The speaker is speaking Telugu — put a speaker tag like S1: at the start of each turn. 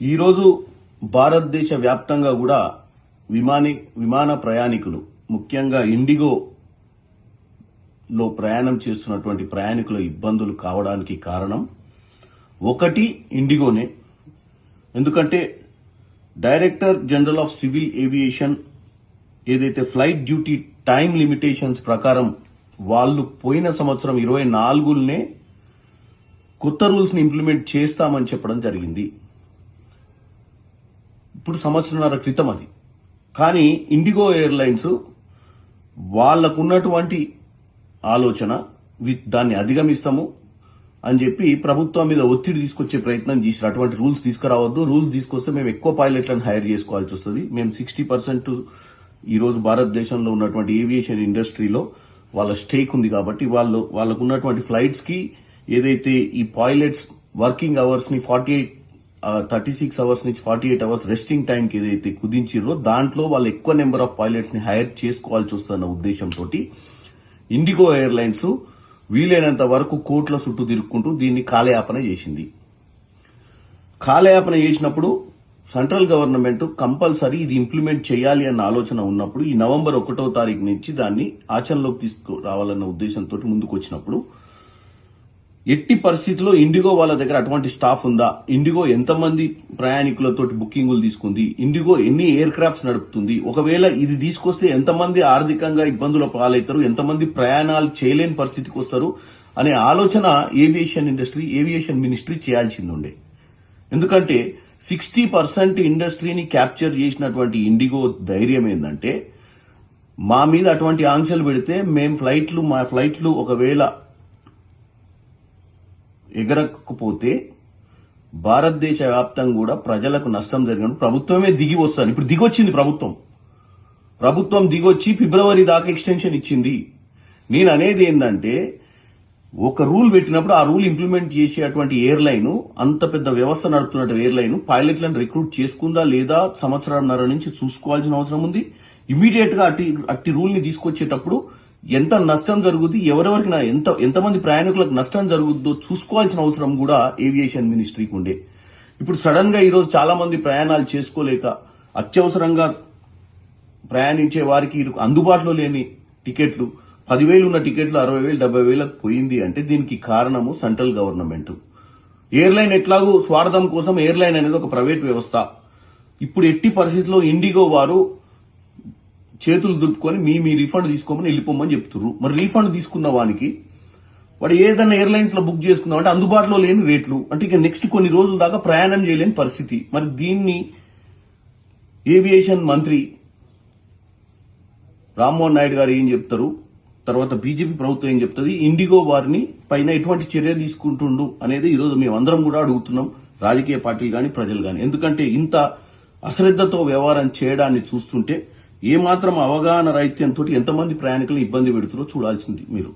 S1: ఈరోజు భారతదేశ వ్యాప్తంగా కూడా విమాని విమాన ప్రయాణికులు ముఖ్యంగా ఇండిగో లో ప్రయాణం చేస్తున్నటువంటి ప్రయాణికుల ఇబ్బందులు కావడానికి కారణం ఒకటి ఇండిగోనే. ఎందుకంటే director general of civil aviation ఏదైతే ఫ్లైట్ డ్యూటీ టైం లిమిటేషన్స్ ప్రకారం వాళ్ళు పోయిన సంవత్సరం ఇరవై నాలుగునే కొత్త రూల్స్ని ఇంప్లిమెంట్ చేస్తామని చెప్పడం జరిగింది. ఇప్పుడు సంవత్సరంన్నర క్రితం అది. కానీ ఇండిగో ఎయిర్లైన్స్ వాళ్ళకున్నటువంటి ఆలోచన దాన్ని అధిగమిస్తాము అని చెప్పి ప్రభుత్వం మీద ఒత్తిడి తీసుకొచ్చే ప్రయత్నం చేసిన అటువంటి రూల్స్ తీసుకురావద్దు. రూల్స్ తీసుకొస్తే మేము ఎక్కువ పైలట్లను హైర్ చేసుకోవాల్సి వస్తుంది. మేము సిక్స్టీ పర్సెంట్ ఈరోజు భారతదేశంలో ఉన్నటువంటి ఏవియేషన్ ఇండస్ట్రీలో వాళ్ళ స్టేక్ ఉంది కాబట్టి వాళ్ళు వాళ్ళకు ఉన్నటువంటి ఫ్లైట్స్కి ఏదైతే ఈ pilots working అవర్స్ని forty eight thirty six hours నుంచి forty eight hours resting time కి ఏదైతే కుదించిర్రో దాంట్లో వాళ్ళు ఎక్కువ నెంబర్ ఆఫ్ పైలట్స్ని హైర్ చేసుకోవాల్సి వస్తున్న ఉద్దేశంతో ఇండిగో ఎయిర్లైన్స్ వీలైనంత వరకు కోట్ల చుట్టూ తిరుక్కుంటూ దీన్ని కాలయాపన చేసింది. కాలయాపన చేసినప్పుడు సెంట్రల్ గవర్నమెంట్ కంపల్సరీ ఇది ఇంప్లిమెంట్ చేయాలి అన్న ఆలోచన ఉన్నప్పుడు ఈ నవంబర్ ఒకటో తారీఖు నుంచి దాన్ని ఆచరణలోకి తీసుకురావాలన్న ఉద్దేశంతో ముందుకు వచ్చినప్పుడు ఎట్టి పరిస్థితిలో ఇండిగో వాళ్ళ దగ్గర అటువంటి స్టాఫ్ ఉందా? ఇండిగో ఎంతమంది ప్రయాణికులతో బుకింగులు తీసుకుంది? ఇండిగో ఎన్ని ఎయిర్ క్రాఫ్ట్స్ నడుపుతుంది? ఒకవేళ ఇది తీసుకొస్తే ఎంతమంది ఆర్థికంగా ఇబ్బందుల పాలవుతారు? ఎంతమంది ప్రయాణాలు చేయలేని పరిస్థితికి వస్తారు? అనే ఆలోచన ఏవియేషన్ ఇండస్ట్రీ ఏవియేషన్ మినిస్ట్రీ చేయాల్సింది ఉండే ఎందుకంటే సిక్స్టీ పర్సెంట్ ఇండస్ట్రీని క్యాప్చర్ చేసినటువంటి ఇండిగో ధైర్యం ఏంటంటే మా మీద అటువంటి ఆంక్షలు పెడితే మేము ఫ్లైట్లు మా ఫ్లైట్లు ఒకవేళ ఎగరకపోతే భారతదేశ వ్యాప్తంగా కూడా ప్రజలకు నష్టం జరిగినప్పుడు ప్రభుత్వమే దిగి వస్తుంది. ఇప్పుడు దిగొచ్చింది ప్రభుత్వం. ప్రభుత్వం దిగొచ్చి ఫిబ్రవరి దాకా ఎక్స్టెన్షన్ ఇచ్చింది. నేను అనేది ఏంటంటే ఒక రూల్ పెట్టినప్పుడు ఆ రూల్ ఇంప్లిమెంట్ చేసేటువంటి ఎయిర్లైన్ అంత పెద్ద వ్యవస్థ నడుపుతున్న ఎయిర్లైన్ పైలట్లను రిక్రూట్ చేసుకుందా లేదా సంవత్సరంన్నర నుంచి చూసుకోవాల్సిన అవసరం ఉంది. ఇమీడియట్గా అట్టి అట్టి రూల్ని తీసుకొచ్చేటప్పుడు ఎంత నష్టం జరుగుద్ది ఎవరెవరికి నా- ఎంత ఎంతమంది ప్రయాణికులకు నష్టం జరుగుద్దో చూసుకోవాల్సిన అవసరం కూడా ఏవియేషన్ మినిస్ట్రీకి ఉండే ఇప్పుడు సడన్గా ఈరోజు చాలా మంది ప్రయాణాలు చేసుకోలేక అత్యవసరంగా ప్రయాణించే వారికి ఇది అందుబాటులో లేని టికెట్లు పదివేలు ఉన్న టికెట్లు అరవై వేలు డెబ్బై వేలకు పోయింది అంటే దీనికి కారణము సెంట్రల్ గవర్నమెంట్. ఎయిర్లైన్ ఎట్లాగూ స్వార్థం కోసం ఎయిర్లైన్ అనేది ఒక ప్రైవేట్ వ్యవస్థ. ఇప్పుడు ఎట్టి పరిస్థితిలో ఇండిగో వారు చేతులు దులుపుకొని మీ మీ రీఫండ్ తీసుకోమని వెళ్ళిపోమని చెప్తున్నారు మరి రీఫండ్ తీసుకున్న వానికి వాడు ఏదైనా ఎయిర్లైన్స్లో బుక్ చేసుకుందాం అంటే అందుబాటులో లేని రేట్లు. అంటే ఇక నెక్స్ట్ కొన్ని రోజుల దాకా ప్రయాణం చేయలేని పరిస్థితి. మరి దీన్ని ఏవియేషన్ మంత్రి రామ్మోహన్ నాయుడు గారు ఏం చెప్తారు? తర్వాత బీజేపీ ప్రభుత్వం ఏం చెప్తుంది? ఇండిగో వారిని పైన ఎటువంటి చర్య తీసుకుంటుండు అనేది ఈరోజు మేము అందరం కూడా అడుగుతున్నాం. రాజకీయ పార్టీలు కానీ ప్రజలు కానీ ఎందుకంటే ఇంత అశ్రద్ధతో వ్యవహారం చేయడాన్ని చూస్తుంటే ఏమాత్రం అవగాహన రైత్యంతో ఎంతమంది ప్రయాణికులను ఇబ్బంది పెడుతుందో చూడాల్సింది మీరు.